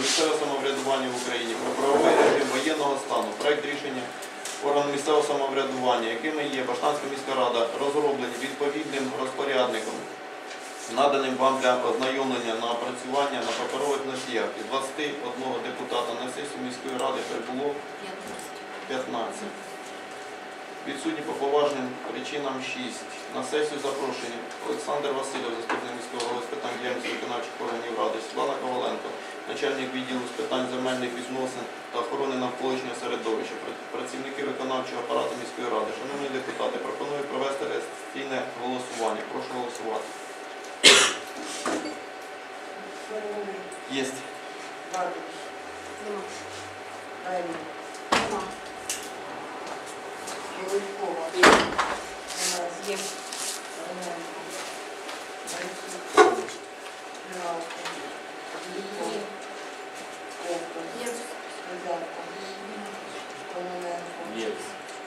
місцеве самоврядування в Україні, про правовий режим воєнного стану, проект рішення органу місцевого самоврядування, якими є Баштанська міська рада, розроблені відповідним розпорядником, наданим вам для ознайомлення на опрацювання на паперових носіях. Із 21 депутата на сесію міської ради прибуло 15. Відсутні по поважним причинам 6. На сесію запрошені Олександр Васильов, заступник міського голови з питань діяльності виконавчих органів ради, Світлана Коваленко, начальник відділу з питань земельних відносин та охорони навколишнього середовища, працівники виконавчого апарату міської ради. Шановні депутати, пропоную провести реєстраційне голосування. Прошу голосувати. Єсть. Бабич,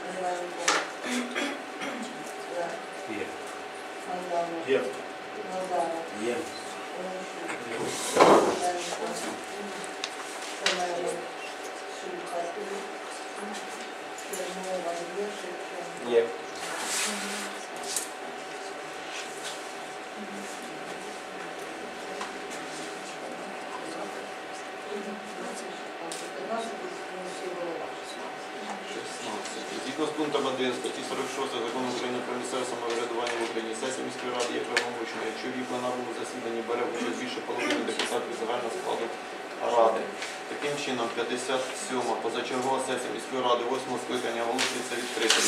Кривенко, Є. Мандалов, Є. Назаров, Є. Олешук, Козенко, Семеров, Шулька, Чернова, є, Шевченко. Є. Згідно з пунктом 1 статті 46 закону України про місцеве самоврядування в Україні, сесія міської ради є правомочною, якщо в її пленарному засіданні бере участь більше половини депутатів загального складу ради. Таким чином, 57-ма позачергова сесія міської ради 8 скликання оголошується відкритою.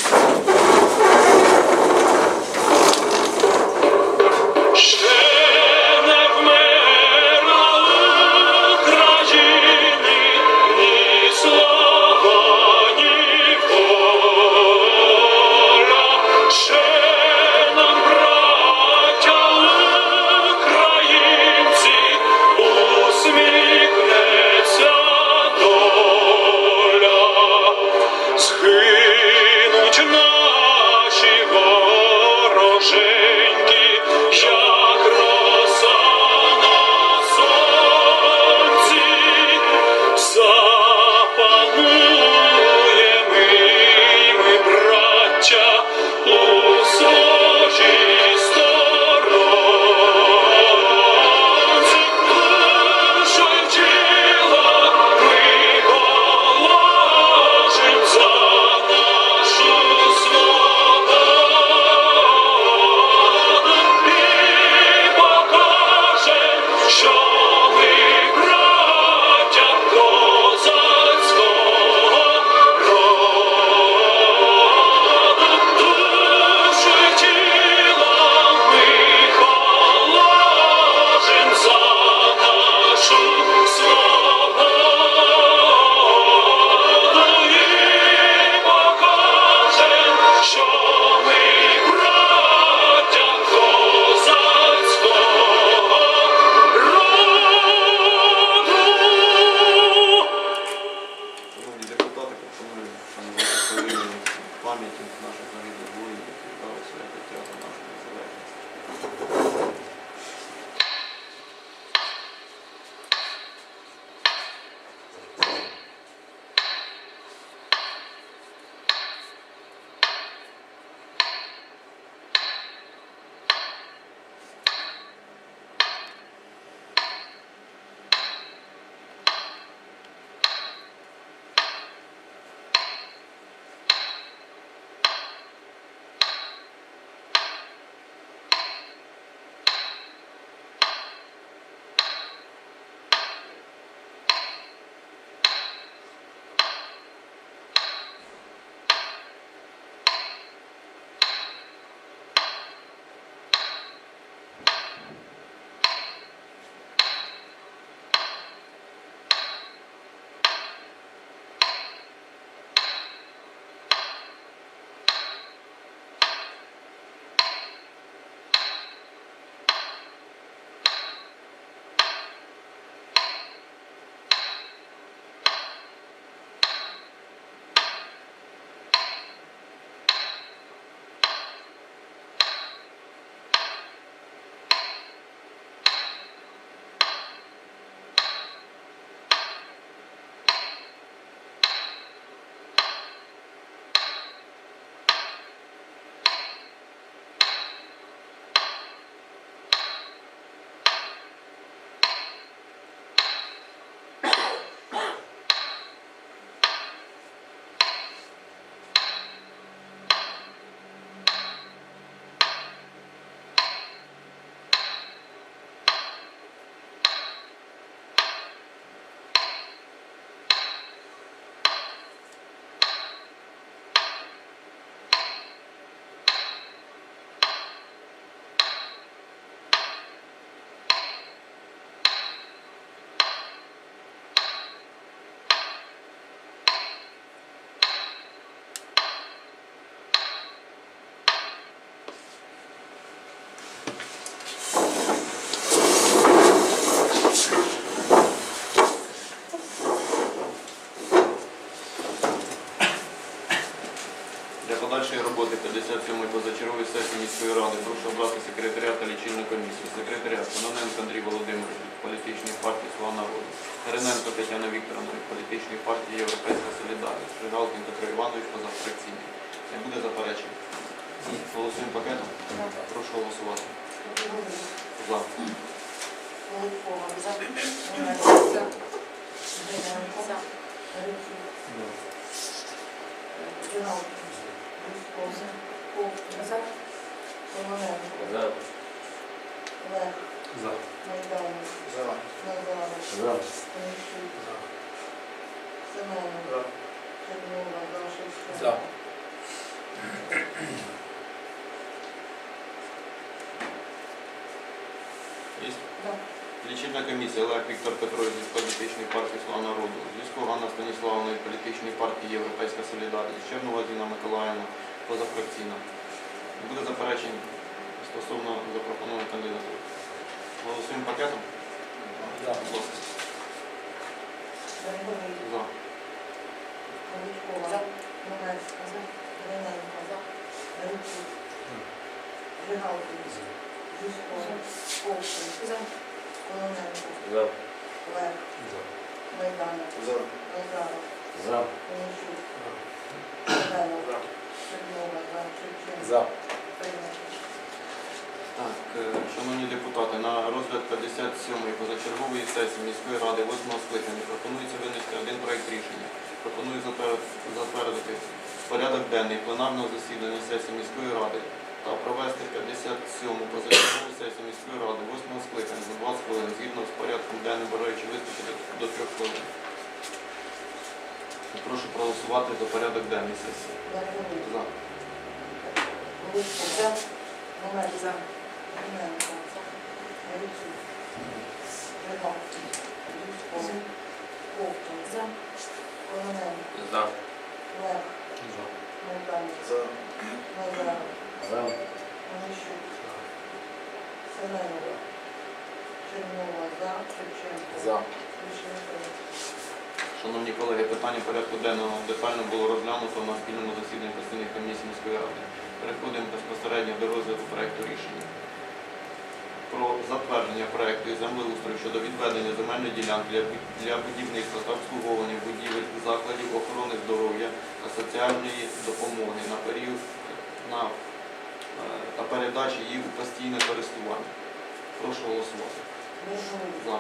пам'яті наших загиблих воїнів, які віддали своє життя за нашу подальшої роботи 57-ї позачергової сесії міської ради прошу обрати секретаріат та лічильну комісію. Секретаріат Кононенко Андрій Володимирович від політичної партії «Слуга народу». Гриненко Тетяна Вікторовна від політичної партії Європейська Солідарність. Жигалкін Петро Іванович позафракційний. Не буде заперечень? Ні. Голосуємо пакетом. Прошу голосувати. За. Гриненко. За. За. Жигалкин. Грицько. Ковтун. За. За. Лех. За. Майданов. За. Назаров. За. Онищук. Семенов. За. Чернова. За. Шевченко. За. Є? Да. Лічильна комісія Олег Віктор Петрович від політичної партії «Слуга народу», Зв'язку Ганна Станіславовна від політичної партії Європейська Солідарність, Чернова Зіна Миколаївна, позафракційна. Не буде заперечень стосовно запропонованої кандидатури. Голосуємо пакетом? За. Будь ласка. За. Полякова. За. Монецька. За. Гриненко. За. За. За. Майданов. За. За. Онищук. Семенов. Чернова. За. Шевченко. За. Прийнято. Так, е, шановні депутати, на розгляд 57-ї позачергової сесії міської ради 8 скликання пропонується винести один проект рішення. Пропоную затвер- затвердити порядок денний пленарного засідання сесії міської ради та провести 57-му позачергову сесію міської ради 8 скликання за 20 хвилин згідно з порядком денним, бажаючи виступити до 3 хвилин. Прошу проголосувати за порядок денний сесії. За. Величко. За. Монецька. За. Гриненко. Грицюк. Жигалкин. Грицько. Ковтун. За. Кононенко. За. Лех. Майданов. За. Назаров. За. Онищук. Семенова. Чернова. За. Шевченко. За. Рішення. Шановні колеги, питання порядку денного детально було розглянуто на спільному засіданні постійних комісій міської ради. Переходимо безпосередньо до розгляду проекту рішення. Про затвердження проекту і землеустрою щодо відведення земельної ділянки для, для будівництва та обслуговування будівель закладів охорони здоров'я та соціальної допомоги на період на, та передачі її у постійне користування. Прошу голосувати. Григорій. За.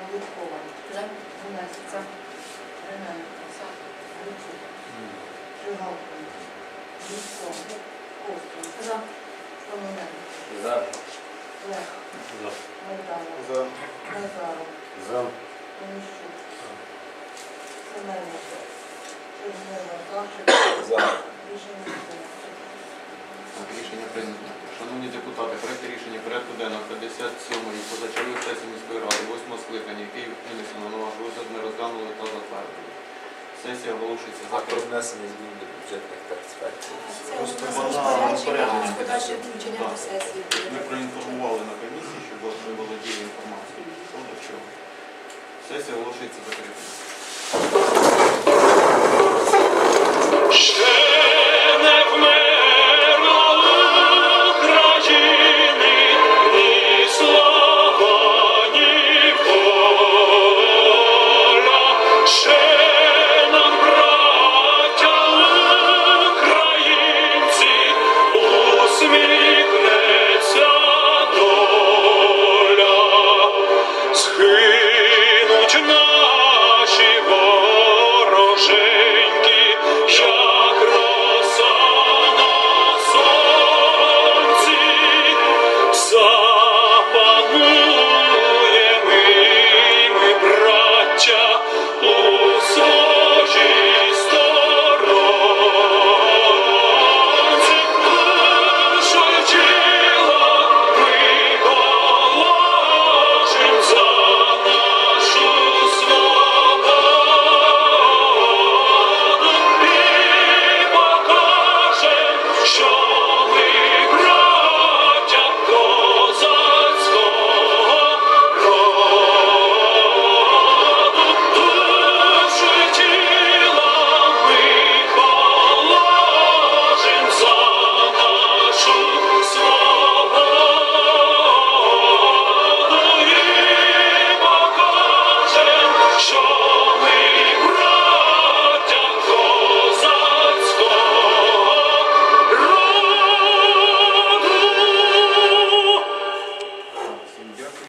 Величкова. За. Монецька. За. Гриненко. За. Грицюк. Жигалкин. Грицько. Ковтун. За. Кононенко. За. Лех. За. Майданов. За. Назаров. За. Онищук. Семенов. Чернова. За. Шевченко. За. Рішення прийнято. Шановні депутати, проект рішення порядку денного 57-ї позачергової сесії міської ради 8 скликання, який винесено на ваш розгляд, ми розглянули та затвердили. Сесія оголошується А про внесення змін до бюджетних трансфертів. Це Просто вона розпорядження, розпорядження. подальше включення до сесії. Ми проінформували на комісії, щоб ви володіли інформацією. Що до чого. Сесія оголошується закритою.